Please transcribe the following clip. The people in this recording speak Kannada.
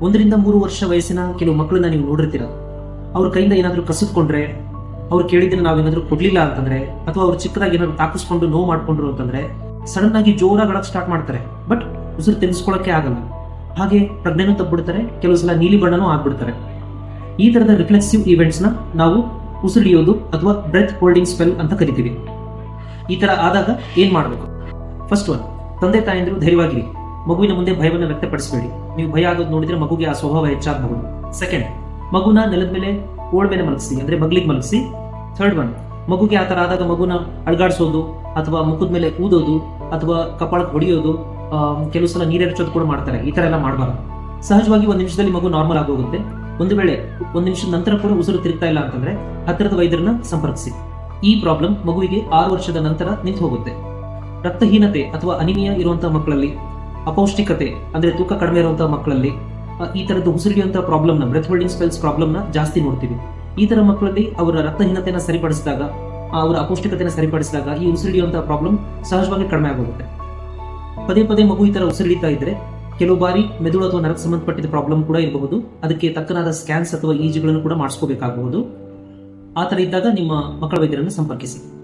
ಒಂದರಿಂದ ಮೂರು ವರ್ಷ ವಯಸ್ಸಿನ ಕೆಲವು ಮಕ್ಕಳನ್ನ ನೀವು ನೋಡಿರ್ತೀರ. ಅವ್ರ ಕೈಯಿಂದ ಏನಾದರೂ ಕಸಿದ್ಕೊಂಡ್ರೆ, ಅವ್ರು ಕೇಳಿದ್ರೆ ನಾವೇನಾದ್ರೂ ಕೊಡ್ಲಿಲ್ಲ ಅಂತಂದ್ರೆ, ಅಥವಾ ಅವ್ರು ಚಿಕ್ಕದಾಗಿ ಏನಾದ್ರು ತಾಕಿಸ್ಕೊಂಡು ನೋವು ಮಾಡ್ಕೊಂಡ್ರು ಅಂತಂದ್ರೆ ಸಡನ್ ಆಗಿ ಜೋರ ಅಳಕ್ ಸ್ಟಾರ್ಟ್ ಮಾಡ್ತಾರೆ. ಬಟ್ ಉಸಿರು ತೆಗೆಸ್ಕೊಳ್ಳೋಕೆ ಆಗಲ್ಲ. ಹಾಗೆ ಪ್ರಜ್ಞೆನೂ ತಪ್ಪಿಡ್ತಾರೆ ಕೆಲವು ಸಲ ನೀಲಿ ಬಣ್ಣನೂ ಆಗ್ಬಿಡ್ತಾರೆ. ಈ ತರದ ರಿಫ್ಲೆಕ್ಸಿವ್ ಈವೆಂಟ್ಸ್ನ ನಾವು ಉಸಿರಿಯೋದು ಅಥವಾ ಬ್ರೆತ್ ಹೋಲ್ಡಿಂಗ್ ಸ್ಪೆಲ್ ಅಂತ ಕರಿತೀವಿ. ಈ ತರ ಆದಾಗ ಏನ್ ಮಾಡಬೇಕು? ಫಸ್ಟ್ ಒನ್ ತಂದೆ ತಾಯಂದಿರು ಧೈರ್ಯವಾಗಿರಿ. ಮಗುವಿನ ಮುಂದೆ ಭಯವನ್ನು ವ್ಯಕ್ತಪಡಿಸಬೇಡಿ. ನೀವು ಭಯ ಆಗೋದು ನೋಡಿದ್ರೆ ಮಗುಗೆ ಆ ಸ್ವಭಾವ ಹೆಚ್ಚಾಗಬಹುದು. ಸೆಕೆಂಡ್ ಮಗುನ ನೆಲದ ಮೇಲೆ ಓಡ್ ಮೇಲೆ ಮಲಗಿಸಿ, ಅಂದ್ರೆ ಬಗ್ಲಿಗೆ ಮಲಗಿಸಿ. ಥರ್ಡ್ ಒನ್ ಮಗುಗೆ ಆ ತರ ಆದಾಗ ಮಗುನ ಅಳ್ಗಾಡಿಸೋದು, ಅಥವಾ ಮುಖದ ಮೇಲೆ ಕೂದೋದು ಅಥವಾ ಕಪಾಳಕ್ಕೆ ಹೊಡೆಯೋದು ಕೆಲವು ಸಲ ನೀರೆರಚೋದು ಕೂಡ ಮಾಡ್ತಾರೆ. ಈ ತರ ಎಲ್ಲ ಮಾಡಬಾರ್ದು. ಸಹಜವಾಗಿ ಒಂದು ನಿಮಿಷದಲ್ಲಿ ಮಗು ನಾರ್ಮಲ್ ಆಗೋಗುತ್ತೆ. ಒಂದು ವೇಳೆ ಒಂದು ನಿಮಿಷದ ನಂತರ ಕೂಡ ಉಸಿರು ತಿರುಗ್ತಾ ಇಲ್ಲ ಅಂತಂದ್ರೆ ಹತ್ತಿರದ ವೈದ್ಯರನ್ನ ಸಂಪರ್ಕಿಸಿ. ಈ ಪ್ರಾಬ್ಲಮ್ ಮಗುವಿಗೆ ಆರು ವರ್ಷದ ನಂತರ ನಿಂತು ಹೋಗುತ್ತೆ. ರಕ್ತಹೀನತೆ ಅಥವಾ ಅನಿಮಿಯಾ ಇರುವಂತಹ ಮಕ್ಕಳಲ್ಲಿ ಅಪೌಷ್ಟಿಕತೆ, ಅಂದ್ರೆ ತೂಕ ಕಡಿಮೆ ಇರುವಂತಹ ಮಕ್ಕಳಲ್ಲಿ ಈ ತರದ್ದು ಉಸಿರಿಡುವಂತಹ ಪ್ರಾಬ್ಲಮ್ನ ಬ್ರೆತ್ ಹೋಲ್ಡಿಂಗ್ ಸ್ಪೆಲ್ಸ್ ಪ್ರಾಬ್ಲಮ್ನ ಜಾಸ್ತಿ ನೋಡ್ತೀವಿ. ಈ ತರ ಮಕ್ಕಳಲ್ಲಿ ಅವರ ರಕ್ತಹೀನತೆಯನ್ನು ಸರಿಪಡಿಸಿದಾಗ ಅವರ ಅಪೌಷ್ಟಿಕತೆಯನ್ನು ಸರಿಪಡಿಸಿದಾಗ ಈ ಉಸಿರಿಡಿಯುವಂತಹ ಪ್ರಾಬ್ಲಮ್ ಸಹಜವಾಗಿ ಕಡಿಮೆ ಆಗೋಗುತ್ತೆ. ಪದೇ ಪದೇ ಮಗು ಈ ತರ ಉಸಿರಿಡಿತಾ ಇದ್ರೆ, ಕೆಲವು ಬಾರಿ ಮೆದುಳು ಅಥವಾ ನರಕ್ಕೆ ಸಂಬಂಧಪಟ್ಟಿದ ಪ್ರಾಬ್ಲಮ್ ಕೂಡ ಇರಬಹುದು. ಅದಕ್ಕೆ ತಕ್ಕನಾದ ಸ್ಕ್ಯಾನ್ಸ್ ಅಥವಾ ಈಜಿಗಳನ್ನು ಕೂಡ ಮಾಡಿಸ್ಕೋಬೇಕಾಗಬಹುದು. ಆ ತರ ಇದ್ದಾಗ ನಿಮ್ಮ ಮಕ್ಕಳ ವೈದ್ಯರನ್ನು ಸಂಪರ್ಕಿಸಿ.